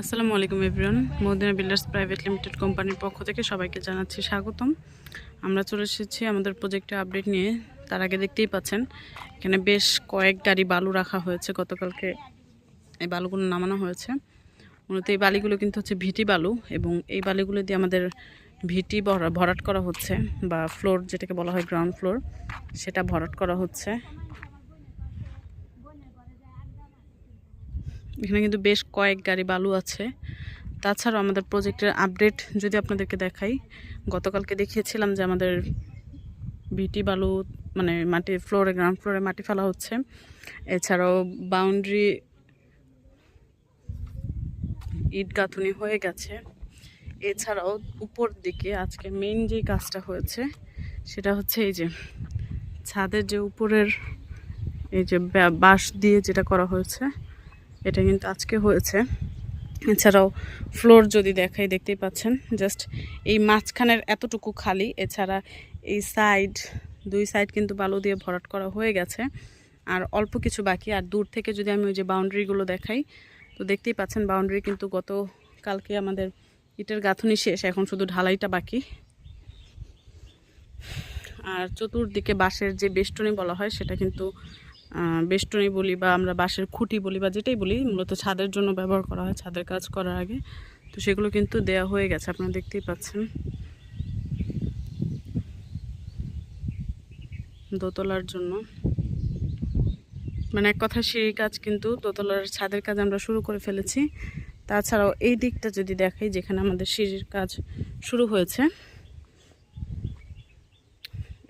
আসসালামু আলাইকুম everyone Madina builders private limited কোম্পানির পক্ষ থেকে সবাইকে জানাচ্ছি স্বাগতম। আমরা চলে এসেছি আমাদের প্রজেক্টে আপডেট নিয়ে। তার আগে দেখতেই পাচ্ছেন, এখানে বেশ কয়েক গাড়ি বালু রাখা হয়েছে। গতকালকে এই বালুগুলো নামানো হয়েছে। মূলত এই বালিগুলো কিন্তু হচ্ছে ভিটি বালু এবং এই বালিগুলো দিয়ে আমাদের ভিটি ভরা- ভরাট করা হচ্ছে বা ফ্লোর যেটাকে বলা হয় গ্রাউন্ড ফ্লোর সেটা ভরাট করা হচ্ছে। এখানে কিন্তু বেশ কয়েক গাড়ি বালু আছে। তাছাড়াও আমাদের প্রজেক্টের আপডেট যদি আপনাদেরকে দেখাই, গতকালকে দেখিয়েছিলাম যে আমাদের বিটি বালু মানে মাটি ফ্লোরে গ্রাউন্ড ফ্লোরে মাটি ফেলা হচ্ছে। এছাড়াও বাউন্ডারি ইট গাঁথুনি হয়ে গেছে। এছাড়াও উপর দিকে আজকে মেইন যে কাজটা হয়েছে, সেটা হচ্ছে এই যে ছাদের যে উপরের এই যে বাঁশ দিয়ে যেটা করা হয়েছে এটা কিন্তু আজকে হয়েছে। এছাড়াও ফ্লোর যদি দেখাই, দেখতেই পাচ্ছেন জাস্ট এই মাঝখানের এতটুকু খালি। এছাড়া এই সাইড দুই সাইড কিন্তু বালু দিয়ে ভরাট করা হয়ে গেছে। আর অল্প কিছু বাকি, আর দূর থেকে যদি আমি ওই যে বাউন্ডারিগুলো দেখাই, তো দেখতেই পাচ্ছেন বাউন্ডারি কিন্তু গত কালকে আমাদের ইটের গাঁথনি শেষ, এখন শুধু ঢালাইটা বাকি। আর চতুর্দিকে বাঁশের যে বেষ্টনী বলা হয়, সেটা কিন্তু বেষ্টনী বলি বা আমরা বাঁশের খুঁটি বলি বা যেটাই বলি, মূলত ছাদের জন্য ব্যবহার করা হয়, ছাদের কাজ করার আগে। তো সেগুলো কিন্তু দেয়া হয়ে গেছে, আপনারা দেখতেই পাচ্ছেন। দোতলার জন্য। মানে এক কথা সিঁড়ির কাজ কিন্তু দোতলার ছাদের কাজ আমরা শুরু করে ফেলেছি। তাছাড়াও এই দিকটা যদি দেখাই, যেখানে আমাদের সিঁড়ির কাজ শুরু হয়েছে।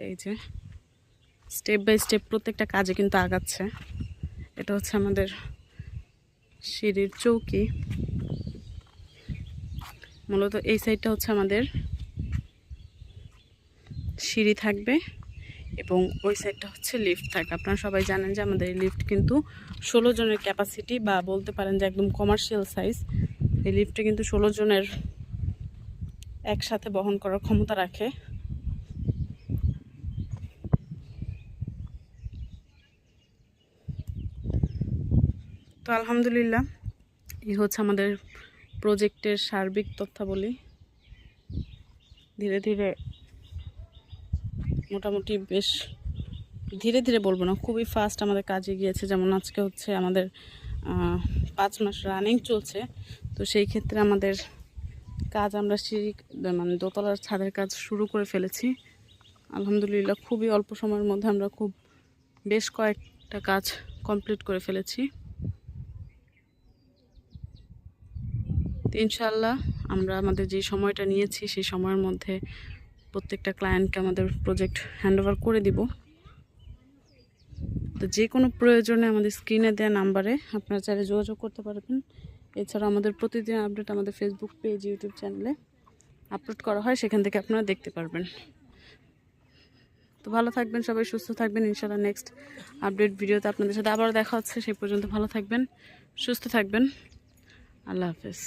এই যে স্টেপ বাই স্টেপ প্রত্যেকটা কাজে কিন্তু আগাচ্ছে। এটা হচ্ছে আমাদের সিঁড়ির চৌকি। মূলত এই সাইডটা হচ্ছে আমাদের সিঁড়ি থাকবে এবং ওই সাইডটা হচ্ছে লিফট থাকবে। আপনারা সবাই জানেন যে আমাদের লিফট কিন্তু ষোলো জনের ক্যাপাসিটি বা বলতে পারেন যে একদম কমার্শিয়াল সাইজ এই লিফটে কিন্তু ষোলো জনের একসাথে বহন করার ক্ষমতা রাখে। তো আলহামদুলিল্লাহ, এই হচ্ছে আমাদের প্রজেক্টের সার্বিক তথ্যাবলী। ধীরে ধীরে, মোটামুটি বেশ, ধীরে ধীরে বলব না, খুবই ফাস্ট আমাদের কাজে গিয়েছে যেমন আজকে হচ্ছে আমাদের পাঁচ মাস রানিং চলছে। তো সেই ক্ষেত্রে আমাদের কাজ আমরা সিঁড়ি মানে দোতলার ছাদের কাজ শুরু করে ফেলেছি। আলহামদুলিল্লাহ, খুবই অল্প সময়ের মধ্যে আমরা খুব বেশ কয়েকটা কাজ কমপ্লিট করে ফেলেছি। তো ইনশাল্লাহ আমরা আমাদের যে সময়টা নিয়েছি সেই সময়ের মধ্যে প্রত্যেকটা ক্লায়েন্টকে আমাদের প্রজেক্ট হ্যান্ডওভার করে দিব। তো যে কোনো প্রয়োজনে আমাদের স্ক্রিনে দেওয়া নাম্বারে আপনারা চাইলে যোগাযোগ করতে পারবেন। এছাড়া আমাদের প্রতিদিন আপডেট আমাদের ফেসবুক পেজ ইউটিউব চ্যানেলে আপলোড করা হয়, সেখান থেকে আপনারা দেখতে পারবেন। তো ভালো থাকবেন সবাই, সুস্থ থাকবেন। ইনশাল্লাহ নেক্সট আপডেট ভিডিওতে আপনাদের সাথে আবার দেখা হচ্ছে। সেই পর্যন্ত ভালো থাকবেন, সুস্থ থাকবেন। আল্লাহ হাফেজ।